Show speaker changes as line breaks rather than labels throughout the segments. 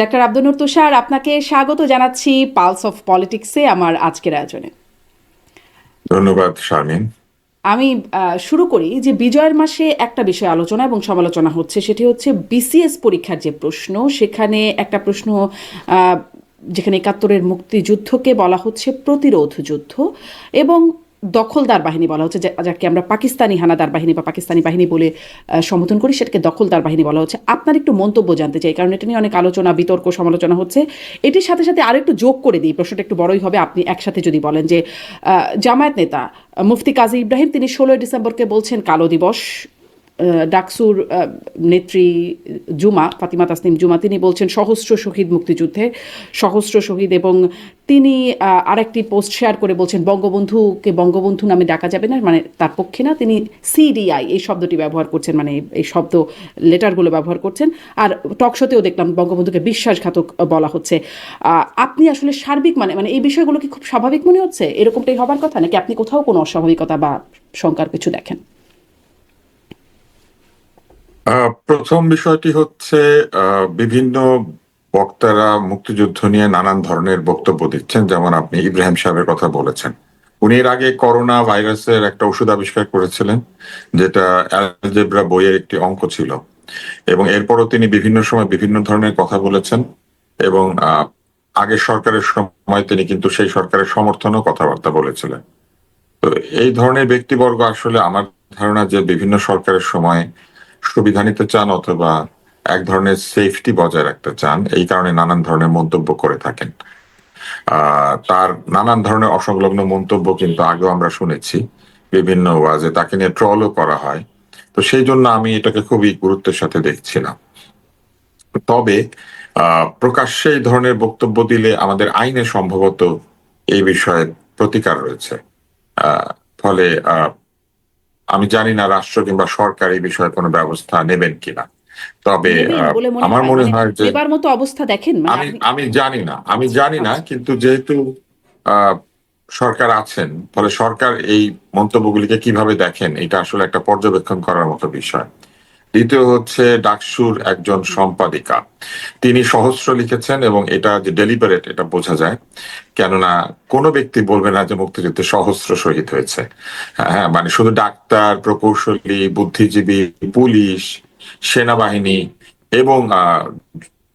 Doctor আব্দুনুর তুষার আপনাকে স্বাগত জানাচ্ছি পালস অফ পলিটিক্সে আমার আজকের আয়োজনে।
ধন্যবাদ শারমিন।
আমি শুরু করি যে বিজয়ের মাসে একটা বিষয় আলোচনা এবং সমালোচনা হচ্ছে সেটি হচ্ছে বিসিএস পরীক্ষার যে প্রশ্ন সেখানে একটা প্রশ্ন যেখানে একাত্তরের মুক্তিযুদ্ধকে বলা হচ্ছে প্রতিরোধ যুদ্ধ এবং দখলদার বাহিনী বলা হচ্ছে যাকে আমরা পাকিস্তানি হানাদার বাহিনী বা পাকিস্তানি বাহিনী বলে সম্বোধন করি, সেটাকে দখলদার বাহিনী বলা হচ্ছে। আপনার একটু মন্তব্য জানতে চাই, কারণ এটা নিয়ে অনেক আলোচনা, বিতর্ক, সমালোচনা হচ্ছে। এটির সাথে সাথে আরও একটু যোগ করে দিই, প্রশ্নটা একটু বড়ই হবে, আপনি একসাথে যদি বলেন যে জামায়াত নেতা মুফতি কাজী ইব্রাহিম, তিনি ষোলোই ডিসেম্বরকে বলছেন কালো দিবস। ডাকসুর নেত্রী জুমা, ফাতিমা তাসনিম জুমা, তিনি বলছেন, সহস্র শহীদ মুক্তিযুদ্ধে, সহস্র শহীদ এবং তিনি আরেকটি পোস্ট শেয়ার করে বলছেন, বঙ্গবন্ধুকে বঙ্গবন্ধু নামে ডাকা যাবে না মানে তার পক্ষে না, তিনি সিডিআই, এই শব্দটি ব্যবহার করছেন মানে এই শব্দ, লেটারগুলো ব্যবহার করছেন, আর টকশোতেও দেখলাম বঙ্গবন্ধুকে বিশ্বাসঘাতক বলা হচ্ছে। আপনি আসলে সার্বিক মানে মানে এই বিষয়গুলো কি খুব স্বাভাবিক মনে হচ্ছে? এরকমটাই হবার কথা? নাকি আপনি কোথাও কোনো অস্বাভাবিকতা বা শঙ্কার কিছু দেখেন?
প্রথম বিষয়টি হচ্ছে বিভিন্ন বক্তারা মুক্তিযুদ্ধ নিয়ে নানান ধরনের বক্তব্য দিচ্ছেন, যেমন আপনি ইব্রাহিম সাহেবের কথা বলেছেন। উনি এর আগে করোনা ভাইরাসের একটা ওষুধ আবিষ্কার করেছিলেন, যেটা অ্যালজেব্রা বইয়ের একটি অঙ্ক ছিল। এবং এরপরও তিনি বিভিন্ন সময় বিভিন্ন ধরনের কথা বলেছেন এবং আগের সরকারের সময় তিনি কিন্তু সেই সরকারের সমর্থনও কথাবার্তা বলেছিলেন। তো এই ধরনের ব্যক্তিবর্গ আসলে আমার ধারণা যে বিভিন্ন সরকারের সময় সুবিধা নিতে চান অথবা এক ধরনের সেফটি বজায় রাখতে চান, এই কারণে নানান ধরনের মন্তব্য করে থাকেন। তার নানান ধরনের অসংলগ্ন মন্তব্য কিন্তু আগেও আমরা শুনেছি, বিভিন্ন ওয়াজে তাকে নিয়ে ট্রলও করা হয়। তো সেই জন্য আমি এটাকে খুবই গুরুত্বের সাথে দেখছি না তবে প্রকাশ্যে এই ধরনের বক্তব্য দিলে আমাদের আইনে সম্ভবত এই বিষয়ে প্রতিকার রয়েছে। ফলে আমি জানি না রাষ্ট্র কিংবা সরকার এই বিষয়ে কোনো ব্যবস্থা নেবেন কিনা। তবে আমার মনে
মানে
হয় যে
এবার মতো অবস্থা দেখেন মানে
আমি আমি জানি না আমি জানি না কিন্তু যেহেতু আহ, সরকার আছেন ফলে সরকার এই মন্তব্যগুলিকে কীভাবে দেখেন এটা আসলে একটা পর্যবেক্ষণ করার মতো বিষয়। দ্বিতীয় হচ্ছে ডাকসুর একজন সম্পাদিকা। তিনি সহস্র লিখেছেন এবং এটা যে ডেলিবারেট এটা বোঝা যায়। কেননা কোনো ব্যক্তি বলবে না যে মুক্তিযুদ্ধে সহস্র শহীদ হয়েছে। হ্যাঁ মানে শুধু ডাক্তার, প্রকৌশলী, বুদ্ধিজীবী, পুলিশ, সেনাবাহিনী এবং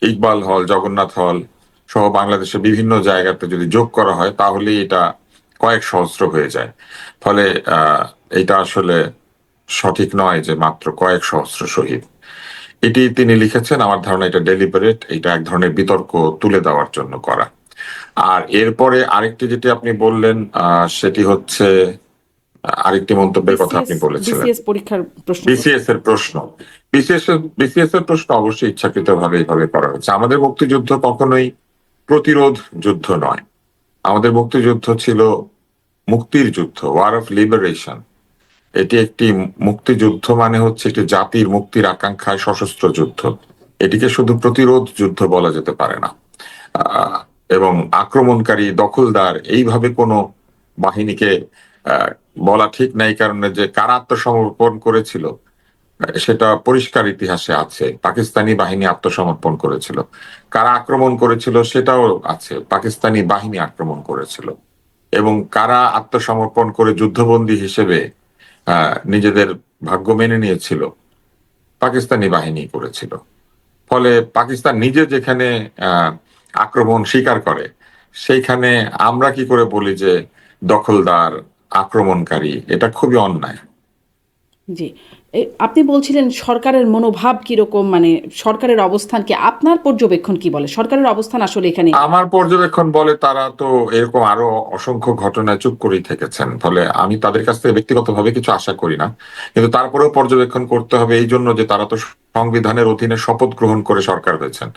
ইকবাল হল, জগন্নাথ হল সহ বাংলাদেশের বিভিন্ন জায়গাতে যদি যোগ করা হয় তাহলে এটা কয়েক সহস্র হয়ে যায়। ফলে এটা আসলে সঠিক নয় যে মাত্র কয়েক সহস্র শহীদ। এটি তিনি লিখেছেন আমার ধারণা এটা ডেলিবারেট এটা এক ধরনের বিতর্ক তুলে দেওয়ার জন্য করা। আর এরপরে আরেকটি যেটি আপনি বললেন সেটি হচ্ছে আরেকটি মন্তব্যের কথা আপনি বলেছিলেন। বিসিএস এর প্রশ্ন। বিসিএস এর বিসিএস এর প্রশ্ন অবশ্যই ইচ্ছাকৃত ভাবে এইভাবে করা হচ্ছে আমাদের মুক্তিযুদ্ধ কখনোই প্রতিরোধ যুদ্ধ নয়। আমাদের মুক্তিযুদ্ধ ছিল মুক্তির যুদ্ধ ওয়ার অফ লিবারেশন এটি একটি মুক্তিযুদ্ধ মানে হচ্ছে একটি জাতির মুক্তির আকাঙ্ক্ষায় সশস্ত্র যুদ্ধ। এটিকে শুধু প্রতিরোধ যুদ্ধ বলা যেতে পারে না। এবং আক্রমণকারী দখলদার এইভাবে কোনো বাহিনীকে বলা ঠিক নাই কারণে যে কারা আত্মসমর্পণ করেছিল, সেটা পরিষ্কার ইতিহাসে আছে। পাকিস্তানি বাহিনী আত্মসমর্পণ করেছিল। কারা আক্রমণ করেছিল সেটাও আছে। পাকিস্তানি বাহিনী আক্রমণ করেছিল। এবং কারা আত্মসমর্পণ করে যুদ্ধবন্দী হিসেবে নিজেদের ভাগ্য মেনে নিয়েছিল। পাকিস্তানি বাহিনী করেছিল। ফলে পাকিস্তান নিজে যেখানে আক্রমণ স্বীকার করে, সেইখানে আমরা কি করে বলি যে দখলদার, আক্রমণকারী, এটা খুবই অন্যায়।
জি। আপনি বলছিলেন সরকারের মনোভাব কীরকম মানে সরকারের অবস্থান কি? আপনার পর্যবেক্ষণ কি বলে? সরকারের অবস্থান আসলে এখানে
আমার পর্যবেক্ষণ বলে তারা তো এরকম আরও অসংখ্য ঘটনায় চুপ করেই থেকেছেন। ফলে আমি তাদের কাছ থেকে ব্যক্তিগতভাবে কিছু আশা করি না। কিন্তু তারপরেও পর্যবেক্ষণ করতে হবে এই জন্য যে তারা তো সংবিধানের অধীনে শপথ গ্রহণ করে সরকার হয়েছেন।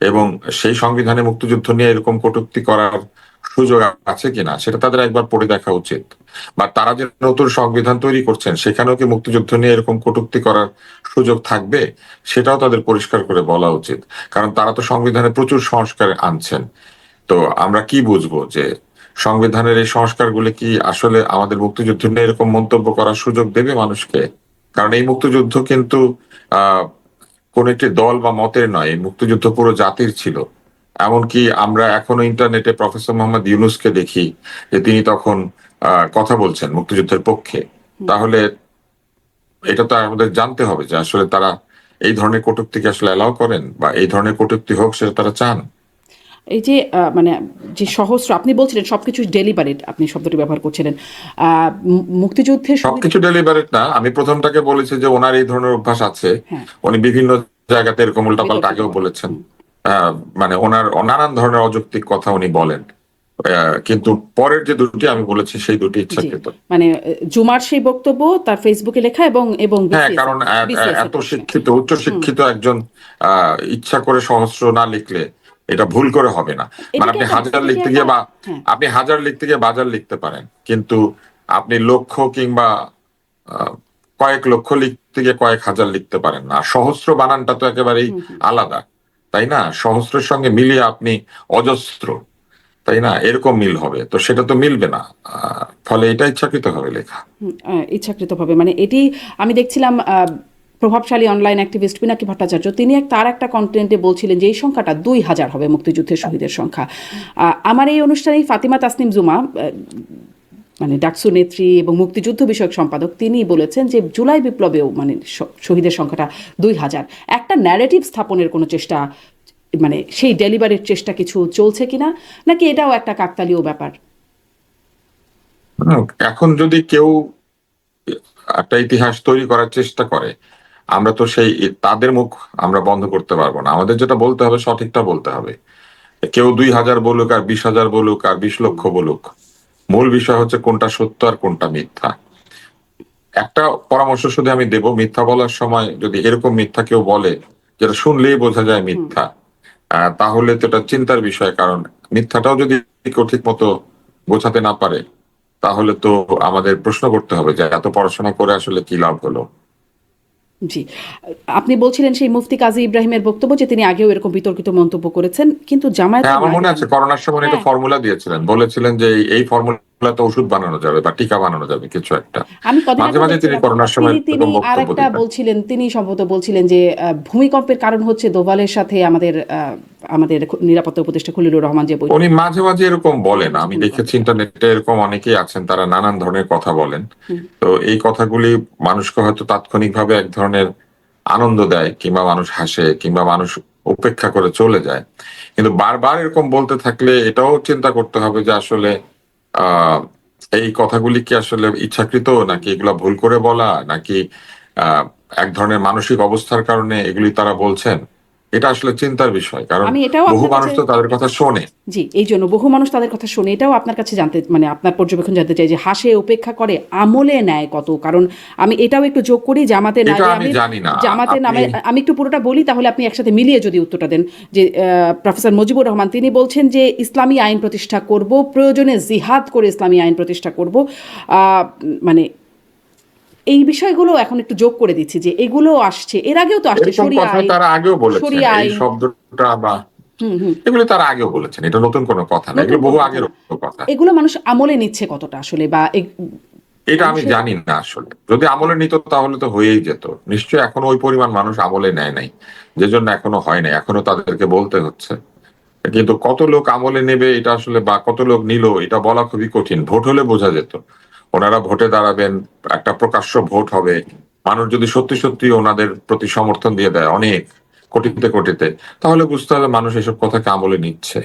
এবং সেই সংবিধানে মুক্তিযুদ্ধ নিয়ে এরকম কটূক্তি করার সুযোগ আছে কিনা, সেটা তাদের একবার পড়ে দেখা উচিত। বা তারা যে নতুন সংবিধান তৈরি করছেন, সেখানেও কি মুক্তিযুদ্ধ নিয়ে এরকম কটুক্তি করার সুযোগ থাকবে, সেটাও তাদের পরিষ্কার করে বলা উচিত। কারণ তারা তো সংবিধানে প্রচুর সংস্কার আনছেন। তো আমরা কি বুঝব যে সংবিধানের এই সংস্কারগুলি কি আসলে আমাদের মুক্তিযুদ্ধ নিয়ে এরকম মন্তব্য করার সুযোগ দেবে মানুষকে? কারণ এই মুক্তিযুদ্ধ কিন্তু, আহ, কোন একটি দল বা মতের নয়, এই মুক্তিযুদ্ধ পুরো জাতির ছিল। এমনকি আমরা এখনও ইন্টারনেটে প্রফেসর মোহাম্মদ ইউনুসকে দেখি যে তিনি তখন কথা বলছেন মুক্তিযুদ্ধের পক্ষে। তাহলে এটা তো আমাদের জানতে হবে যে আসলে তারা এই ধরনের কটূক্তিকে আসলে অ্যালাউ করেন বা এই ধরনের কটুক্তি হোক সেটা তারা চান?
এই যে মানে যে সহস্র আপনি বলছিলেন সবকিছু ডেলিভারেট আপনি শব্দটি ব্যবহার করছিলেন। আহ, মু- মুক্তিযুদ্ধের
সবকিছু ডেলিভারেট না। আমি প্রথমটাকে বলেছি যে ওনার এই ধরনের অভ্যাস আছে।
হ্যাঁ।
উনি বিভিন্ন জায়গাতে এরকম উল্টাপাল্টা আগেও বলেছেন। মানে ওনার নানান ধরনের অযৌক্তিক কথা উনি বলেন। কিন্তু পরের যে দুটি আমি বলেছি সেই দুটি ইচ্ছাকৃত।
মানে জুমার সেই বক্তব্য তার ফেসবুকে লেখা এবং এবং
হ্যাঁ কারণ এত শিক্ষিত উচ্চ শিক্ষিত একজন ইচ্ছা করে সহস্র না লিখলে এটা ভুল করে হবে না। মানে আপনি হাজার লিখতে গিয়ে বা
হ্যাঁ।
আপনি হাজার লিখতে গিয়ে বাজার লিখতে পারেন কিন্তু আপনি লক্ষ কিংবা আহ, কয়েক লক্ষ লিখতে গিয়ে কয়েক হাজার লিখতে পারেন না। সহস্র বানানটা তো একেবারেই আলাদা। তাই না? সহস্রের সঙ্গে মিলিয়ে আপনি অজস্র তাই না? এরকম মিল হবে। তো সেটা তো মিলবে না। ফলে এটা ইচ্ছাকৃত হবে লেখা।
হুম, আহ, ইচ্ছাকৃতভাবে। মানে এটি আমি দেখছিলাম প্রভাবশালী অনলাইন অ্যাক্টিভিস্ট পিনাকি ভট্টাচার্য তিনি এক তার একটা কন্টেন্টে বলছিলেন যে এই সংখ্যাটা দুই হাজার হবে মুক্তিযুদ্ধের শহীদের সংখ্যা। আমার এই অনুষ্ঠানে ফাতিমা তাসনিম জুমা মানে ডাকসু নেত্রী এবং মুক্তিযুদ্ধ বিষয়ক সম্পাদক তিনি বলেছেন যে জুলাই বিপ্লবেও মানে শহীদের সংখ্যাটা দুই হাজার। একটা ন্যারেটিভ স্থাপনের কোনো চেষ্টা মানে সেই ডেলিভারির চেষ্টা কিছু চলছে কিনা, নাকি এটাও একটা কাকতালীয় ব্যাপার?
এখন যদি কেউ একটা ইতিহাস তৈরি করার চেষ্টা করে, আমরা তো সেই তাদের মুখ আমরা বন্ধ করতে পারব না। আমাদের যেটা বলতে হবে, সঠিকটা বলতে হবে। কেউ দুই হাজার বলুক আর বিশ হাজার বলুক আর বিশ লক্ষ বলুক মূল বিষয় হচ্ছে কোনটা সত্য আর কোনটা মিথ্যা। একটা পরামর্শ শুধু আমি দেব, মিথ্যা বলার সময় যদি এরকম মিথ্যা কেউ বলে, যেটা শুনলেই বোঝা যায় মিথ্যা তাহলে তো এটা চিন্তার বিষয়, কারণ মিথ্যাটাও যদি কেউ ঠিক মতো বোঝাতে না পারে, তাহলে তো আমাদের প্রশ্ন করতে হবে যে এত পড়াশোনা করে আসলে কি লাভ হলো?
জি আপনি বলছিলেন সেই মুফতি কাজী ইব্রাহিমের বক্তব্য যে তিনি আগেও এরকম বিতর্কিত মন্তব্য করেছেন কিন্তু জামায়াত
হ্যাঁ আমার মনে আছে করোনার সময় একটা
হ্যাঁ।
ফর্মুলা দিয়েছিলেন বলেছিলেন যে এই- এই ওষুধ বানানো যাবে বা টিকা বানানো যাবে কিছু একটা।
আমি
মাঝে মাঝে তিনি করোনার সময়
তিনি- আরেকটা বলছিলেন তিনি সম্ভবত বলছিলেন যে ভূমিকম্পের কারণ হচ্ছে দোভালের সাথে আমাদের আমাদের নিরাপত্তা উপদেষ্টা খলিলুর রহমান যে
উনি মাঝে মাঝে এরকম বলেন আমি দেখেছি ইন্টারনেটে এরকম অনেকেই আছেন তারা নানান ধরনের কথা বলেন। তো এই কথাগুলি মানুষকে হয়তো তাৎক্ষণিকভাবে এক ধরনের আনন্দ দেয় কিংবা মানুষ হাসে কিংবা মানুষ উপেক্ষা করে চলে যায়। কিন্তু বারবার এরকম বলতে থাকলে এটাও চিন্তা করতে হবে যে আসলে এই কথাগুলি কি আসলে ইচ্ছাকৃত নাকি এগুলা ভুল করে বলা? নাকি এক ধরনের মানসিক অবস্থার কারণে এগুলি তারা বলছেন? এটা আসলে চিন্তার বিষয় কারণ
আমি এটাও
বহু মানুষ তো তাদের কথা শোনে
জি এই জন্য বহু মানুষ তাদের কথা শুনে এটাও আপনার কাছে জানতে মানে আপনার পর্যবেক্ষণ জানতে চাই যে হাসে উপেক্ষা করে আমলে নেয় কত কারণ আমি এটাও একটু যোগ করি জামাতে নামে
আমি জানি না।
জামাতে নামে আমি একটু পুরোটা বলি তাহলে আপনি একসাথে মিলিয়ে যদি উত্তরটা দেন যে আহ, প্রফেসর মুজিবুর রহমান তিনি বলছেন যে ইসলামী আইন প্রতিষ্ঠা করব প্রয়োজনে জিহাদ করে ইসলামী আইন প্রতিষ্ঠা করব আহ, মানে এই বিষয়গুলো এখন একটু যোগ করে দিচ্ছি যে এগুলো আসছে। এর আগেও তো আসছে শরিয়া
তারা আগেও
শরিয়া
এই শব্দটা বা এগুলো তারা আগেও বলেছেন এটা নতুন কোনো কথা না এগুলো বহু আগের
কথা। এগুলো মানুষ আমলে নিচ্ছে কতটা আসলে বা
এটা আমি জানি না আসলে। যদি আমলে নিত তাহলে তো হয়েই যেত। নিশ্চয়ই এখনও ওই পরিমাণ মানুষ আমলে নেয় নাই যে জন্য এখনও হয় নাই এখনও তাদেরকে বলতে হচ্ছে। কিন্তু কত লোক আমলে নেবে এটা আসলে বা কত লোক নিল এটা বলা খুবই কঠিন ভোট হলে বোঝা যেত। ওনারা ভোটে দাঁড়াবেন একটা প্রকাশ্য ভোট হবে। মানুষ যদি সত্যি সত্যি ওনাদের প্রতি সমর্থন দিয়ে দেয় অনেক কোটিতে কোটিতে তাহলে বুঝতে হবে মানুষ এসব কথাকে আমলে নিচ্ছে।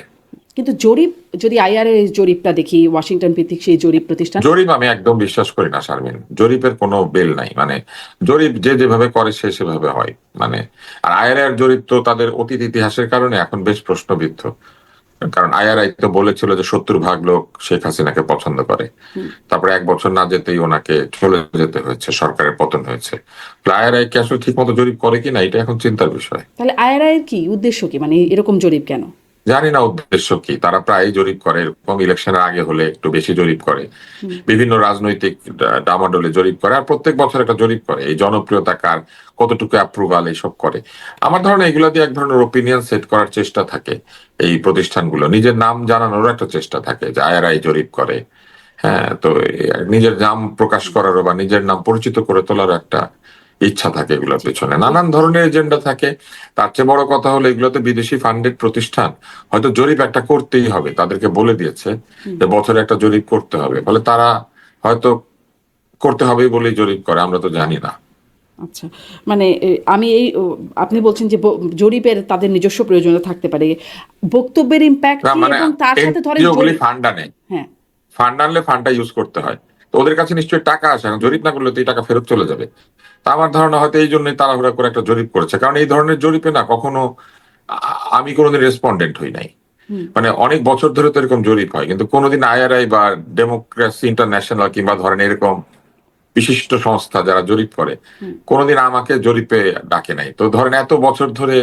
কিন্তু জরিপ যদি আইআর এর জরিপটা দেখি ওয়াশিংটন ভিত্তিক সেই জরিপ প্রতিষ্ঠান?
জরিপ আমি একদম বিশ্বাস করি না শারমিন। জরিপের কোনো বেল নাই। মানে জরিপ যে যেভাবে করে সে সেভাবে হয়। মানে আর আইআরআই জরিপ তো তাদের অতীত ইতিহাসের কারণে এখন বেশ প্রশ্নবিদ্ধ। কারণ আইআরআই তো বলেছিল যে সত্তর ভাগ লোক শেখ হাসিনাকে পছন্দ করে। তারপরে এক বছর না যেতেই ওনাকে চলে যেতে হয়েছে সরকারের পতন হয়েছে। আইআরআই কি আসলে ঠিক মতো জরিপ করে কিনা? এটা এখন চিন্তার বিষয়।
তাহলে আইআরআই এর কি উদ্দেশ্য কি? মানে এরকম জরিপ কেন?
জানি না উদ্দেশ্য কি। তারা প্রায় জরিপ করে এরকম ইলেকশনের আগে হলে একটু বেশি জরিপ করে। বিভিন্ন রাজনৈতিক ডামাডোলে জরিপ করে আর প্রত্যেক বছর একটা জরিপ করে। এই জনপ্রিয়তা কার কতটুকু অ্যাপ্রুভাল এইসব করে। আমার ধারণা এগুলো দিয়ে এক ধরনের ওপিনিয়ন সেট করার চেষ্টা থাকে এই প্রতিষ্ঠানগুলো। নিজের নাম জানানোরও একটা চেষ্টা থাকে যে আইআরআই জরিপ করে। হ্যাঁ তো নিজের নাম প্রকাশ করারও বা নিজের নাম পরিচিত করে তোলারও একটা ইচ্ছা থাকে এগুলোর পেছনে। নানান ধরনের এজেন্ডা থাকে। তার চেয়ে বড় কথা হলো এগুলোতে বিদেশি ফান্ডেড প্রতিষ্ঠান হয়তো জরিপ একটা করতেই হবে তাদেরকে বলে দিয়েছে যে বছরে একটা জরিপ করতে হবে। ফলে তারা হয়তো করতে হবে বলেই জরিপ করে আমরা তো জানি না।
আচ্ছা মানে আমি এই আপনি বলছেন যে জরিপের তাদের নিজস্ব প্রয়োজনীয়তা থাকতে পারে। বক্তব্যের ইম্প্যাক্ট
মানে
এবং তার সাথে ধরেন
ফান্ড আনে।
হ্যাঁ।
ফান্ড আনলে ফান্ডটা ইউজ করতে হয়। তো ওদের কাছে নিশ্চয়ই টাকা আসে না জরিপ না করলে তো এই টাকা ফেরত চলে যাবে। তা আমার ধারণা হয়তো এই জন্যই তাড়াহুড়া করে একটা জরিপ করেছে কারণ এই ধরনের জরিপে না কখনো আমি কোনোদিন রেসপন্ডেন্ট হই নাই। মানে অনেক বছর ধরে তো এরকম জরিপ হয় কিন্তু কোনোদিন আইআরআই বা ডেমোক্রেসি ইন্টারন্যাশনাল কিংবা ধরেন এরকম বিশিষ্ট সংস্থা যারা জরিপ করে কোনোদিন আমাকে জরিপে ডাকে নাই। তো ধরেন এত বছর ধরে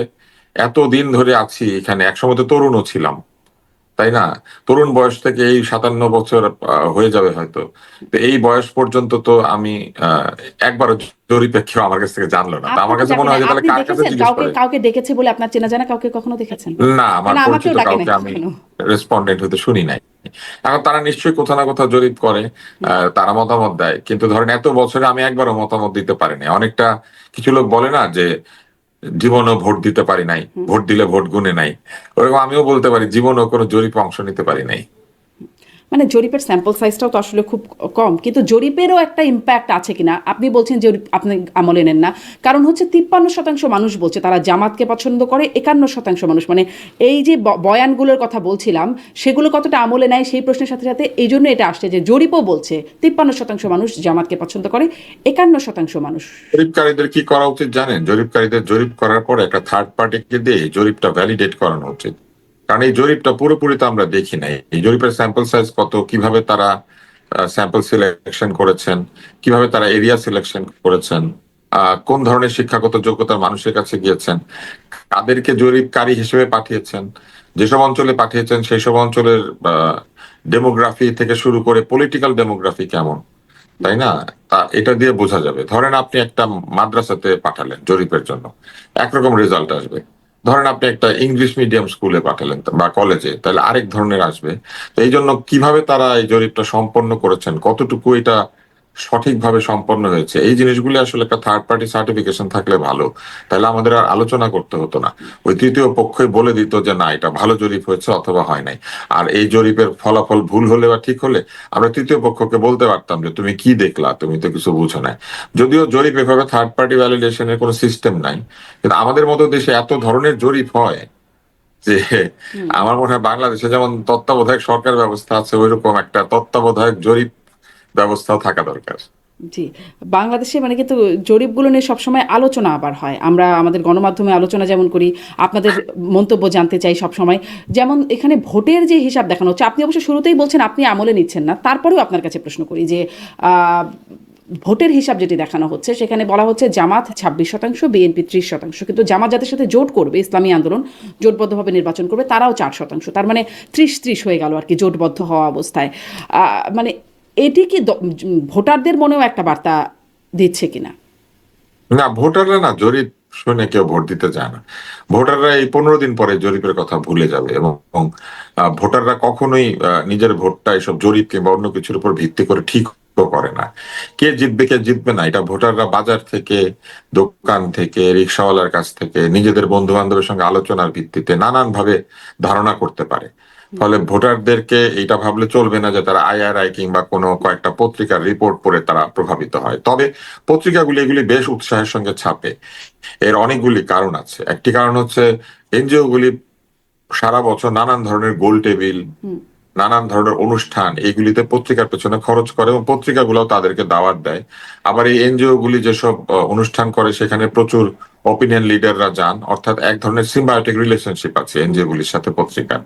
এত দিন ধরে আছি এখানে একসময় তো তরুণও ছিলাম। তাই না? তরুণ বয়স থেকে এই সাতান্ন বছর হয়ে যাবে হয়তো। তো এই বয়স পর্যন্ত তো আমি আহ, একবারও জরিপে কেউ আমার কাছ থেকে জানলো না। আমার কাছে মনে হয় তাহলে কার কাছে জিজ্ঞেস
কাউকে
করে?
কাউকে ডেকেছে বলে আপনার চেনা জানা কাউকে কখনো দেখেছেন?
না আমার পরিচিত কাউকে আমি রেসপন্ডেন্ট হতে শুনি নাই। এখন তারা নিশ্চয়ই কোথাও না কোথাও জরিপ করে আহ, তারা মতামত দেয়। কিন্তু ধরেন এত বছরে আমি একবারও মতামত দিতে পারিনি। অনেকটা কিছু লোক বলে না যে জীবনও ভোট দিতে পারি নাই ভোট দিলে ভোট গুনে নাই। ওরকম আমিও বলতে পারি জীবনও কোনো জরিপ অংশ নিতে পারি নাই।
মানে জরিপের স্যাম্পল সাইজটাও তো আসলে খুব কম, কিন্তু জরিপেরও একটা ইম্প্যাক্ট আছে কিনা? আপনি বলছেন জরিপ আপনি আমলে নেন না। কারণ হচ্ছে তিপ্পান্ন শতাংশ মানুষ বলছে তারা জামাতকে পছন্দ করে, একান্ন শতাংশ মানুষ। মানে এই যে বয়ানগুলোর কথা বলছিলাম, সেগুলো কতটা আমলে নেয় সেই প্রশ্নের সাথে সাথে এই জন্য এটা আসছে যে জরিপও বলছে তিপ্পান্ন শতাংশ মানুষ জামাতকে পছন্দ করে, একান্ন শতাংশ মানুষ।
জরিপকারীদের কি করা উচিত জানেন? জরিপকারীদের জরিপ করার পরে একটা থার্ড পার্টিকে দিয়ে জরিপটা ভ্যালিডেট করানো উচিত। কারণ এই জরিপটা পুরোপুরি তো আমরা দেখি নাই। এই জরিপের স্যাম্পল সাইজ কত? কীভাবে তারা স্যাম্পল সিলেকশন করেছেন? কীভাবে তারা এরিয়া সিলেকশন করেছেন? কোন ধরনের শিক্ষাগত যোগ্যতার মানুষের কাছে গিয়েছেন? কাদেরকে জরিপকারী হিসেবে পাঠিয়েছেন? যেসব অঞ্চলে পাঠিয়েছেন সেই সব অঞ্চলের ডেমোগ্রাফি থেকে শুরু করে পলিটিক্যাল ডেমোগ্রাফি কেমন? তাই না? তা এটা দিয়ে বোঝা যাবে। ধরেন আপনি একটা মাদ্রাসাতে পাঠালেন জরিপের জন্য। একরকম রেজাল্ট আসবে। ধরেন আপনি একটা ইংলিশ মিডিয়াম স্কুলে পাঠালেন বা কলেজে তাহলে আরেক ধরনের আসবে। এই জন্য কীভাবে তারা এই জরিপটা সম্পন্ন করেছেন? কতটুকু এটা সঠিকভাবে সম্পন্ন হয়েছে। এই জিনিসগুলি আসলে একটা থার্ড পার্টি সার্টিফিকেশন থাকলে ভালো। তাহলে আমাদের আর আলোচনা করতে হতো না। ওই তৃতীয় পক্ষই বলে দিত যে না এটা ভালো জরিপ হয়েছে অথবা হয় নাই। আর এই জরিপের ফলাফল ভুল হলে বা ঠিক হলে আমরা তৃতীয় পক্ষকে বলতে পারতাম যে তুমি কি দেখলা? তুমি তো কিছু বুঝো না যদিও জরিপ এভাবে থার্ড পার্টি ভ্যালিডেশনের কোনো সিস্টেম নাই। কিন্তু আমাদের মতো দেশে এত ধরনের জরিপ হয় যে আমার মনে হয় বাংলাদেশে যেমন তত্ত্বাবধায়ক সরকার ব্যবস্থা আছে ওইরকম একটা তত্ত্বাবধায়ক জরিপ ব্যবস্থাও থাকা দরকার।
জি। বাংলাদেশে মানে কিন্তু জরিপগুলো নিয়ে সবসময় আলোচনা আবার হয়। আমরা আমাদের গণমাধ্যমে আলোচনা যেমন করি, আপনাদের মন্তব্য জানতে চাই সবসময়। যেমন এখানে ভোটের যে হিসাব দেখানো হচ্ছে, আপনি অবশ্য শুরুতেই বলছেন আপনি আমলে নিচ্ছেন না, তারপরেও আপনার কাছে প্রশ্ন করি যে ভোটের হিসাব যেটি দেখানো হচ্ছে, সেখানে বলা হচ্ছে জামাত ছাব্বিশ শতাংশ, বিএনপি ত্রিশ শতাংশ। কিন্তু জামাত যাদের সাথে জোট করবে, ইসলামী আন্দোলন জোটবদ্ধভাবে নির্বাচন করবে, তারাও চার শতাংশ। তার মানে ত্রিশ ত্রিশ হয়ে গেল আর কি জোটবদ্ধ হওয়া অবস্থায়। মানে এটি কি ভোটারদের মনেও একটা বার্তা দিচ্ছে কিনা?
না, ভোটাররা না, জরিপ শুনে কেউ ভোট দিতে চায় না। ভোটাররা এই পনেরো দিন পরে জরিপের কথা ভুলে যাবে এবং ভোটাররা কখনোই নিজের ভোটটা এসব জরিপ কিংবা অন্য কিছুর উপর ভিত্তি করে ঠিক করে না। কে জিতবে কে জিতবে না, এটা ভোটাররা বাজার থেকে, দোকান থেকে, রিক্সাওয়ালার কাছ থেকে, নিজেদের বন্ধু বান্ধবের সঙ্গে আলোচনার ভিত্তিতে নানান ভাবে ধারণা করতে পারে। ফলে ভোটারদেরকে এটা ভাবলে চলবে না যে তারা আইআরআই কিংবা কোনো কয়েকটা পত্রিকার রিপোর্ট পড়ে তারা প্রভাবিত হয়। তবে পত্রিকাগুলি এগুলি বেশ উৎসাহের সঙ্গে ছাপে। এর অনেকগুলি কারণ আছে। একটি কারণ হচ্ছে এনজিও গুলি সারা বছর নানান ধরনের গোল টেবিল নানান ধরনের অনুষ্ঠান এইগুলিতে পত্রিকার পেছনে খরচ করে এবং পত্রিকাগুলো তাদেরকে দাওয়াত দেয়। আবার এই এনজিও গুলি যেসব অনুষ্ঠান করে সেখানে প্রচুর অপিনিয়ন লিডাররা যান অর্থাৎ এক ধরনের সিম্বায়োটিক রিলেশনশিপ আছে এনজিও গুলির সাথে পত্রিকার।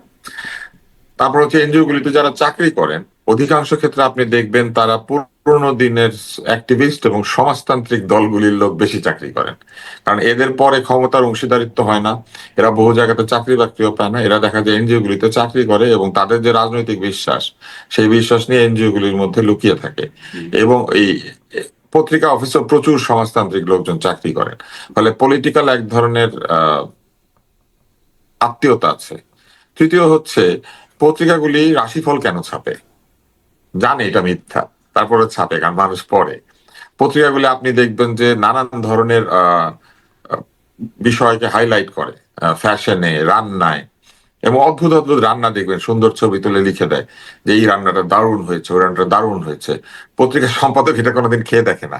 তারপর হচ্ছে এনজিও গুলিতে যারা চাকরি করেন অধিকাংশ ক্ষেত্রে আপনি দেখবেন তারা পুরোনো দিনের অ্যাক্টিভিস্ট এবং সমাজতান্ত্রিক দলগুলির লোক বেশি চাকরি করেন। কারণ এদের পরে ক্ষমতার অংশীদারিত্ব হয় না এরা বহু জায়গাতে চাকরি বাকরিও পায় না এরা দেখা যায় এনজিও গুলিতে চাকরি করে এবং তাদের যে রাজনৈতিক বিশ্বাস সেই বিশ্বাস নিয়ে এনজিও গুলির মধ্যে লুকিয়ে থাকে। এবং এই পত্রিকা অফিসে প্রচুর সমাজতান্ত্রিক লোকজন চাকরি করেন। ফলে পলিটিক্যাল এক ধরনের আহ আত্মীয়তা আছে। তৃতীয় হচ্ছে পত্রিকাগুলি রাশিফল কেন ছাপে? জানে এটা মিথ্যা, তারপরে ছাপে, কারণ মানুষ পড়ে। পত্রিকাগুলি আপনি দেখবেন যে নানান ধরনের বিষয়কে হাইলাইট করে ফ্যাশনে রান্নায়, এবং অদ্ভুত অদ্ভুত রান্না দেখবেন, সুন্দর ছবি তুলে লিখে দেয় যে এই রান্নাটা দারুণ হয়েছে, ওই রান্নাটা দারুণ হয়েছে। পত্রিকার সম্পাদক এটা কোনোদিন খেয়ে দেখে না।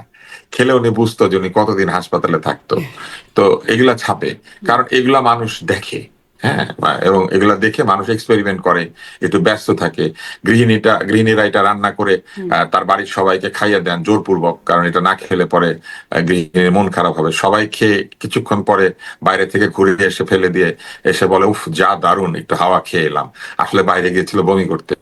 খেলে উনি বুঝতো যে উনি কতদিন হাসপাতালে থাকতো। তো এগুলা ছাপে, কারণ এগুলা মানুষ দেখে। হ্যাঁ এবং এগুলা দেখে মানুষ এক্সপেরিমেন্ট করে একটু ব্যস্ত থাকে। গৃহিণীটা গৃহিণীরা এটা রান্না করে আহ, তার বাড়ির সবাইকে খাইয়ে দেন জোরপূর্বক কারণ এটা না খেলে পরে গৃহিণীর মন খারাপ হবে। সবাই খেয়ে কিছুক্ষণ পরে বাইরে থেকে ঘুরে এসে ফেলে দিয়ে এসে বলে উফ যা দারুণ একটু হাওয়া খেয়ে এলাম। আসলে বাইরে গিয়েছিল বমি করতে।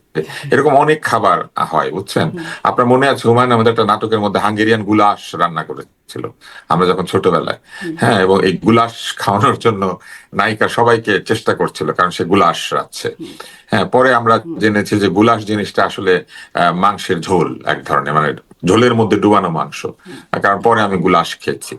এরকম অনেক খাবার হয় বুঝছেন? আপনার মনে আছে হুমায়ুন আমাদের একটা নাটকের মধ্যে হাঙ্গেরিয়ান গুলাস রান্না করেছিল আমরা যখন ছোটবেলায়। হ্যাঁ এবং এই গুলাস খাওয়ানোর জন্য নায়িকা সবাইকে চেষ্টা করছিল কারণ সে গুলাস রাখছে হ্যাঁ পরে আমরা জেনেছি যে গুলাস জিনিসটা আসলে আহ, মাংসের ঝোল এক ধরনের মানে ঝোলের মধ্যে ডুবানো মাংস। কারণ পরে আমি গুলাস খেয়েছি।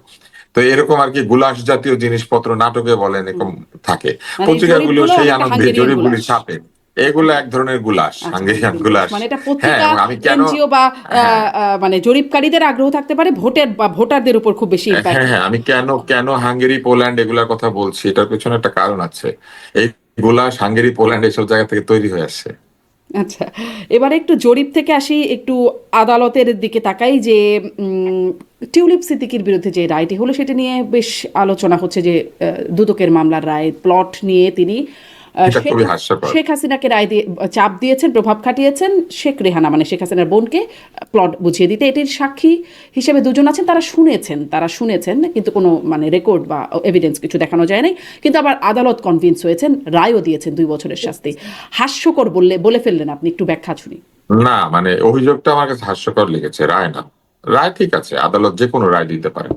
তো এরকম আর কি গুলাস জাতীয় জিনিসপত্র নাটকে বলেন এরকম থাকে।
মানে
পত্রিকাগুলো সেই আনন্দে জরিপগুলি। ছাপে। এগুলো এক ধরনের গুলাস হাঙ্গেরিয়ান গুলাস
মানে এটা
হ্যাঁ
পত্রিকা এনজিও বা আহ, মানে জরিপকারীদের আগ্রহ থাকতে পারে ভোটের বা ভোটারদের উপর খুব বেশি
হ্যাঁ হ্যাঁ আমি কেন কেন হাঙ্গেরি পোল্যান্ড এগুলার কথা বলছি? এটার পেছনে একটা কারণ আছে। এই গুলাস হাঙ্গেরি পোল্যান্ড এইসব জায়গা থেকে তৈরি হয়ে আসছে।
আচ্ছা এবারে একটু জরিপ থেকে আসি একটু আদালতের দিকে তাকাই যে টিউলিপ সিদ্দিকির বিরুদ্ধে যে রায়টি হলো সেটা নিয়ে বেশ আলোচনা হচ্ছে যে দুদকের মামলার রায় প্লট নিয়ে তিনি শেখ- হাসিনাকে রায় দিয়ে চাপ দিয়েছেন প্রভাব খাটিয়েছেন শেখ রেহানা মানে শেখ হাসিনার বোনকে প্লট বুঝিয়ে দিতে। এটির সাক্ষী হিসেবে দুজন আছেন তারা শুনেছেন তারা শুনেছেন কিন্তু কোনো মানে রেকর্ড বা এভিডেন্স কিছু দেখানো যায় নাই। কিন্তু আবার আদালত কনভিন্স হয়েছেন রায়ও দিয়েছেন দুই বছরের শাস্তি। হাস্যকর বললে বলে ফেললেন আপনি একটু ব্যাখ্যা শুনি।
না মানে অভিযোগটা আমার কাছে হাস্যকর লেগেছে রায় না। রায় ঠিক আছে আদালত যে কোনো রায় দিতে পারে।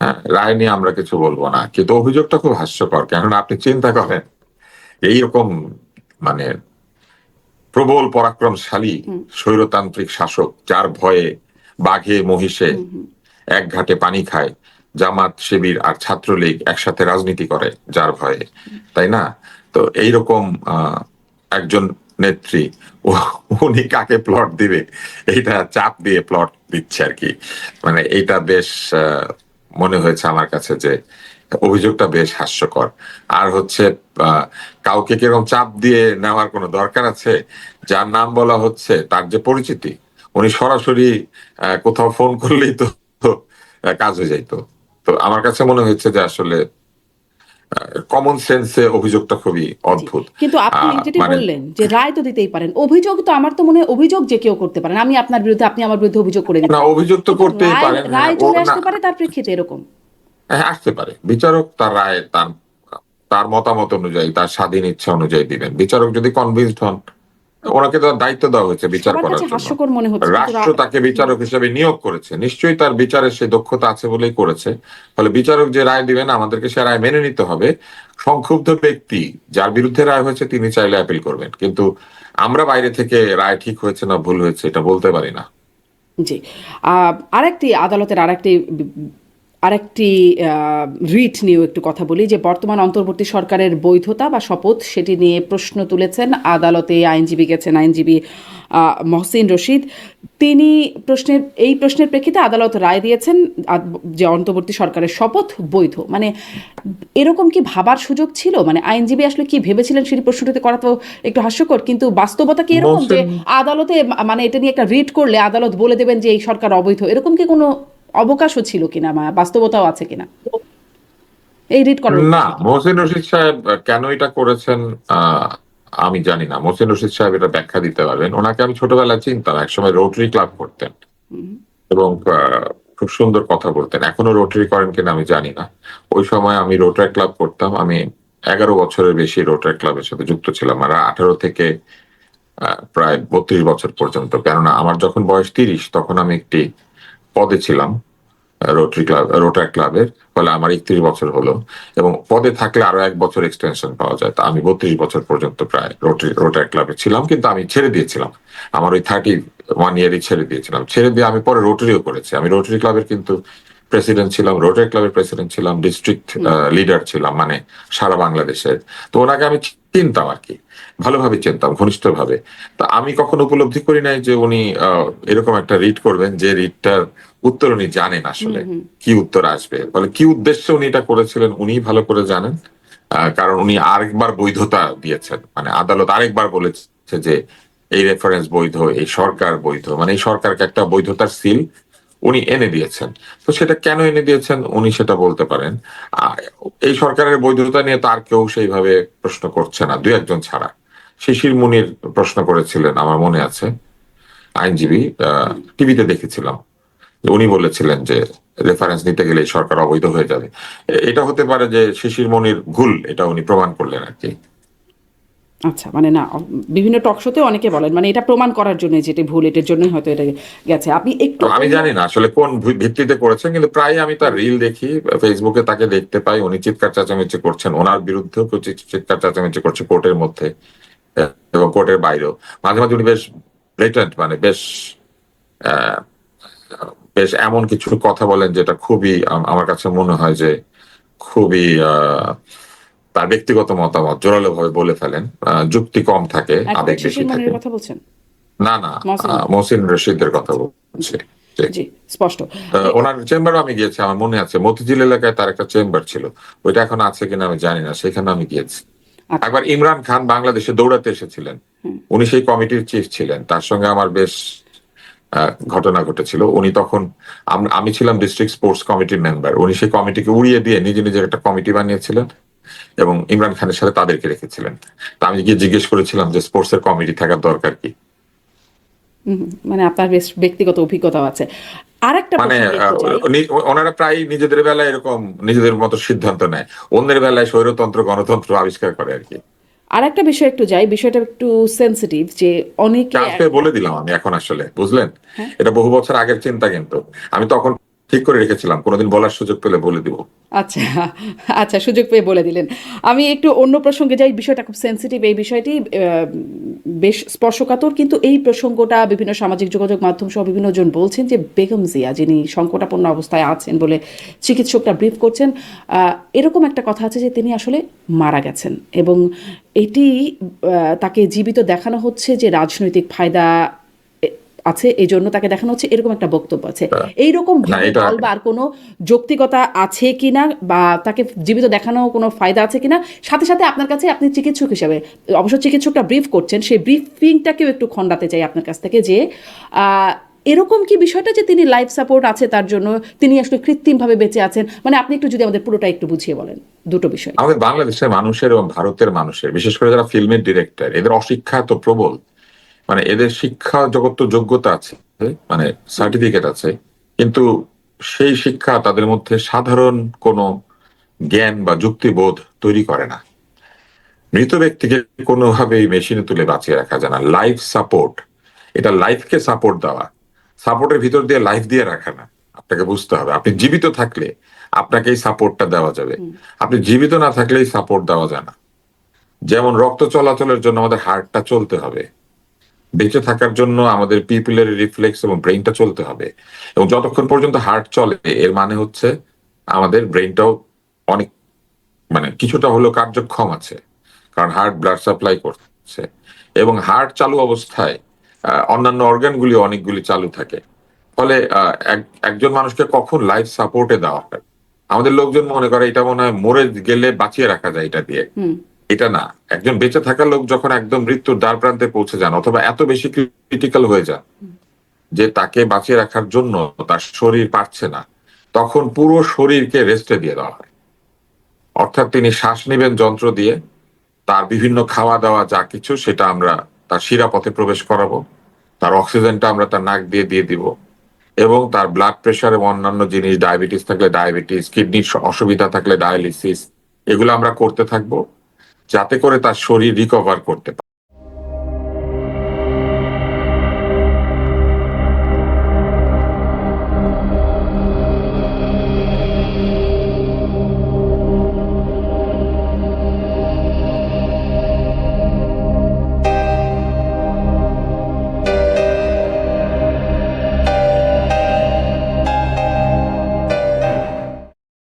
হ্যাঁ রায় নিয়ে আমরা কিছু বলব না কিন্তু অভিযোগটা খুব হাস্যকর কেননা আপনি চিন্তা করেন এইরকম মানে প্রবল পরাক্রমশালী স্বৈরতান্ত্রিক শাসক যার ভয়ে বাঘে মহিষে এক ঘাটে পানি খায় জামাত শিবির আর ছাত্রলীগ একসাথে রাজনীতি করে যার ভয়ে তাই না? তো এইরকম আহ, একজন নেত্রী উনি কাকে প্লট দিবে? এইটা চাপ দিয়ে প্লট দিচ্ছে আর কি। মানে এইটা বেশ মনে হয়েছে আমার কাছে যে অভিযোগটা বেশ হাস্যকর। আর হচ্ছে কাউকে কীরকম চাপ দিয়ে নেওয়ার কোনো দরকার আছে? যার নাম বলা হচ্ছে তার যে পরিচিতি উনি সরাসরি কোথাও ফোন করলেই তো কাজ হয়ে যাইতো। তো আমার কাছে মনে হয়েছে যে আসলে কমন সেন্সে অভিযোগটা খুবই অদ্ভুত।
কিন্তু আপনি যেটি
মানে-
বললেন যে রায় তো দিতেই পারেন অভিযোগ তো আমার তো মনে হয় অভিযোগ যে কেউ করতে পারেন। আমি আপনার বিরুদ্ধে আপনি আমার বিরুদ্ধে অভিযোগ করে দিন।
না অভিযোগ তো করতেই পারেন
রায়
হ্যাঁ, ও
চলে আসতে পারে তার প্রেক্ষিতে এরকম।
আসতে পারে। বিচারক তার রায় তার তার মতামত অনুযায়ী তার স্বাধীন ইচ্ছা অনুযায়ী দিবেন। বিচারক যদি কনভিন্সড হন ওনাকে তো দায়িত্ব দেওয়া হয়েছে বিচার করার জন্য। রাষ্ট্র তাকে বিচারক হিসেবে নিয়োগ করেছে। নিশ্চয়ই তার বিচারের সেই দক্ষতা আছে বলেই করেছে। ফলে বিচারক যে রায় দিবেন আমাদেরকে সে রায় মেনে নিতে হবে। সংক্ষুব্ধ ব্যক্তি যার বিরুদ্ধে রায় হয়েছে তিনি চাইলে অ্যাপিল করবেন। কিন্তু আমরা বাইরে থেকে রায় ঠিক হয়েছে না ভুল হয়েছে এটা বলতে পারি না।
জি। আরেকটি আদালতের আরেকটি আরেকটি রিট নিয়েও একটু কথা বলি যে বর্তমান অন্তর্বর্তী সরকারের বৈধতা বা শপথ সেটি নিয়ে প্রশ্ন তুলেছেন আদালতে আইনজীবী গেছেন আইনজীবী মহসিন রশিদ। তিনি প্রশ্নের এই প্রশ্নের প্রেক্ষিতে আদালত রায় দিয়েছেন যে অন্তর্বর্তী সরকারের শপথ বৈধ। মানে এরকম কি ভাবার সুযোগ ছিল? মানে আইনজীবী আসলে কি ভেবেছিলেন সেই প্রশ্নটিতে করা তো একটু হাস্যকর কিন্তু বাস্তবতা কি এরকম যে আদালতে মানে এটা নিয়ে একটা রিট করলে আদালত বলে দেবেন যে এই সরকার অবৈধ? এরকম কি কোনো অবকাশও ছিল কিনা বা বাস্তবতাও আছে কিনা? এই রিট করার
না মোহসিন রশিদ সাহেব কেন এটা করেছেন আমি জানি না। মোহসিন রশিদ সাহেব এটা ব্যাখ্যা দিতে পারবেন। ওনাকে আমি ছোটবেলায় চিনতাম একসময় রোটারি ক্লাব করতেন। এবং খুব সুন্দর কথা বলতেন। এখনও রোটারি করেন কিনা আমি জানি না। ওই সময় আমি রোটারি ক্লাব করতাম। আমি এগারো বছরের বেশি রোটারি ক্লাবের সাথে যুক্ত ছিলাম। আর আঠারো থেকে প্রায় বত্রিশ বছর পর্যন্ত। কেননা আমার যখন বয়স তিরিশ তখন আমি একটি পদে ছিলাম। রোটারি ক্লাব রোটার ক্লাবের ফলে আমার একত্রিশ বছর হলো। এবং পদে থাকলে আরও এক বছর এক্সটেনশন পাওয়া যায়। তা আমি বত্রিশ বছর পর্যন্ত প্রায় রোটারি রোটার ক্লাবে ছিলাম কিন্তু আমি ছেড়ে দিয়েছিলাম। আমার ওই থার্টি ওয়ান ইয়ারই ছেড়ে দিয়েছিলাম। ছেড়ে দিয়ে আমি পরে রোটারিও করেছি। আমি রোটারি ক্লাবের কিন্তু প্রেসিডেন্ট ছিলাম রোটারি ক্লাবের প্রেসিডেন্ট ছিলাম ডিস্ট্রিক্ট লিডার ছিলাম মানে সারা বাংলাদেশের। তো ওনাকে আমি চিনতাম আর কি। ভালোভাবে চিনতাম ঘনিষ্ঠভাবে। তা আমি কখনো উপলব্ধি করি নাই যে উনি আহ, এরকম একটা রিড করবেন যে রিডটার উত্তর উনি জানেন আসলে কি উত্তর আসবে। ফলে কি উদ্দেশ্যে উনি এটা করেছিলেন উনি ভালো করে জানেন। আহ, কারণ উনি আরেকবার বৈধতা দিয়েছেন। মানে আদালত আরেকবার বলেছে যে এই রেফারেন্স বৈধ এই সরকার বৈধ। মানে এই সরকারকে একটা বৈধতার সিল উনি এনে দিয়েছেন। তো সেটা কেন এনে দিয়েছেন উনি সেটা বলতে পারেন। এই সরকারের বৈধতা নিয়ে তার কেউ সেইভাবে প্রশ্ন করছে না দুই একজন ছাড়া। শিশির মুনির প্রশ্ন করেছিলেন আমার মনে আছে। আইনজীবী টিভিতে দেখেছিলাম। উনি বলেছিলেন যে রেফারেন্স নিতে গেলে সরকার অবৈধ হয়ে যাবে। এটা হতে পারে যে শিশির মনির ভুল এটা উনি প্রমাণ করলেন আর কি।
আচ্ছা মানে না বিভিন্ন টক শোতে অনেকে বলেন মানে এটা প্রমাণ করার জন্য যেটা ভুল এটার জন্যই হয়তো এটা গেছে। আপনি একটু
আমি জানি না আসলে কোন ভিত্তিতে করেছেন কিন্তু প্রায় আমি তার রিল দেখি ফেসবুকে তাকে দেখতে পাই উনি চিৎকার চেঁচামেচি করছেন ওনার বিরুদ্ধেও কেউ চিৎকার চেঁচামেচি করছে কোর্টের মধ্যে এবং কোর্টের বাইরেও। মাঝে মাঝে উনি বেশ ব্লেটেন্ট মানে বেশ বেশ এমন কিছু কথা বলেন যেটা খুবই আমার কাছে মনে হয় যে খুবই আহ, তার ব্যক্তিগত মতামত জোরালো ভাবে বলে ফেলেন। যুক্তি কম থাকে আবেগ বেশি থাকে। না না
মহসিন।
রশিদের কথা বলছি।
স্পষ্ট।
ওনার চেম্বারও আমি গিয়েছি আমার মনে আছে মতিঝিল এলাকায় তার একটা চেম্বার ছিল। ওইটা এখন আছে কিনা আমি জানি না সেখানে আমি গিয়েছি।
আচ্ছা।
একবার ইমরান খান বাংলাদেশে দৌড়াতে এসেছিলেন। উনি সেই কমিটির চিফ ছিলেন। তার সঙ্গে আমার বেশ ঘটনা ঘটেছিল। উনি তখন আমি ছিলাম ডিস্ট্রিক্ট স্পোর্টস কমিটির মেম্বার উনি সেই কমিটিকে উড়িয়ে দিয়ে নিজে নিজের একটা কমিটি বানিয়েছিলেন এবং ইমরান খানের সাথে তাদেরকে রেখেছিলেন। তা আমি গিয়ে জিজ্ঞেস করেছিলাম যে স্পোর্টস এর কমিটি থাকার দরকার কি?
মানে আপনার বেশ ব্যক্তিগত অভিজ্ঞতাও আছে। আর একটা
মানে ওনারা প্রায় নিজেদের বেলায় এরকম নিজেদের মতো সিদ্ধান্ত নেয়। অন্যের বেলায় স্বৈরতন্ত্র গণতন্ত্র আবিষ্কার করে আর কি।
আর একটা বিষয় একটু যাই বিষয়টা একটু সেন্সিটিভ যে অনেকে
বলে দিলাম আমি এখন আসলে বুঝলেন
হ্যাঁ।
এটা বহু বছর আগের চিন্তা কিন্তু আমি তখন ঠিক করে রেখেছিলাম। কোনোদিন বলার সুযোগ পেলে বলে দিব।
আচ্ছা আচ্ছা সুযোগ পেয়ে বলে দিলেন। আমি একটু অন্য প্রসঙ্গে যাই, বিষয়টা খুব সেন্সিটিভ এই বিষয়টি বেশ স্পর্শকাতর, কিন্তু এই প্রসঙ্গটা বিভিন্ন সামাজিক যোগাযোগ মাধ্যম সহ বিভিন্ন জন বলছেন যে বেগম জিয়া, যিনি সংকটাপন্ন অবস্থায় আছেন বলে চিকিৎসকরা ব্রিফ করছেন এরকম একটা কথা আছে যে তিনি আসলে মারা গেছেন এবং এটি তাকে জীবিত দেখানো হচ্ছে যে রাজনৈতিক ফায়দা আছে এই জন্য তাকে দেখানো হচ্ছে এরকম একটা বক্তব্য আছে। এইরকম
না,
ভাবে
এটা-
কোনো যৌক্তিকতা আছে কিনা বা তাকে জীবিত দেখানো কোনো ফায়দা আছে কিনা সাথে সাথে আপনার কাছে আপনি চিকিৎসক হিসাবে অবশ্য চিকিৎসকটা ব্রিফ করছেন সেই ব্রিফিংটাকেও একটু খণ্ডাতে চাই আপনার কাছ থেকে যে এরকম কি বিষয়টা যে তিনি লাইফ সাপোর্ট আছে তার জন্য তিনি আসলে কৃত্রিমভাবে বেঁচে আছেন? মানে আপনি একটু যদি আমাদের পুরোটা একটু বুঝিয়ে বলেন দুটো বিষয়।
আমাদের বাংলাদেশের মানুষের এবং ভারতের মানুষের বিশেষ করে যারা ফিল্মের ডিরেক্টর এদের অশিক্ষা তো প্রবল। মানে এদের শিক্ষা জগৎ তো যোগ্যতা আছে মানে সার্টিফিকেট আছে কিন্তু সেই শিক্ষা তাদের মধ্যে সাধারণ কোনো জ্ঞান বা যুক্তিবোধ তৈরি করে না। মৃত ব্যক্তিকে কোনোভাবেই মেশিনে তুলে বাঁচিয়ে রাখা যায় না। লাইফ সাপোর্ট এটা লাইফকে সাপোর্ট দেওয়া। সাপোর্টের ভিতর দিয়ে লাইফ দিয়ে রাখা না। আপনাকে বুঝতে হবে আপনি জীবিত থাকলে আপনাকে এই সাপোর্টটা দেওয়া যাবে। আপনি জীবিত না থাকলে এই সাপোর্ট দেওয়া যায় না। যেমন রক্ত চলাচলের জন্য আমাদের হার্টটা চলতে হবে। বেঁচে থাকার জন্য আমাদের পিপুলের রিফ্লেক্স এবং ব্রেনটা চলতে হবে। এবং যতক্ষণ পর্যন্ত হার্ট চলে, এর মানে হচ্ছে আমাদের ব্রেনটাও অনেক মানে কিছুটা হলেও কার্যক্ষম আছে, কারণ হার্ট ব্লাড সাপ্লাই করছে। এবং হার্ট চালু অবস্থায় অন্যান্য অর্গানগুলি অনেকগুলি চালু থাকে। ফলে একজন মানুষকে কখন লাইফ সাপোর্টে দেওয়া হয়? আমাদের লোকজন মনে করে এটা মনে হয় মরে গেলে বাঁচিয়ে রাখা যায় এটা দিয়ে। এটা না। একজন বেঁচে থাকা লোক যখন একদম মৃত্যুর দ্বার প্রান্তে পৌঁছে যান, অথবা এত বেশি ক্রিটিক্যাল হয়ে যান, যে তাকে বাঁচিয়ে রাখার জন্য তার শরীর পারছে না, তখন পুরো শরীরকে রেস্টে দিয়ে দেওয়া হয়। অর্থাৎ তিনি শ্বাস নেবেন যন্ত্র দিয়ে, তার বিভিন্ন খাওয়া দাওয়া যা কিছু, সেটা আমরা তার শিরাপথে প্রবেশ করাবো, তার অক্সিজেনটা আমরা তার নাক দিয়ে দিয়ে দিব, এবং তার ব্লাড প্রেশার এবং অন্যান্য জিনিস ডায়াবেটিস থাকলে ডায়াবেটিস কিডনির অসুবিধা থাকলে ডায়ালিসিস এগুলো আমরা করতে থাকব। যাতে করে তার শরীর রিকভার করতে পারে।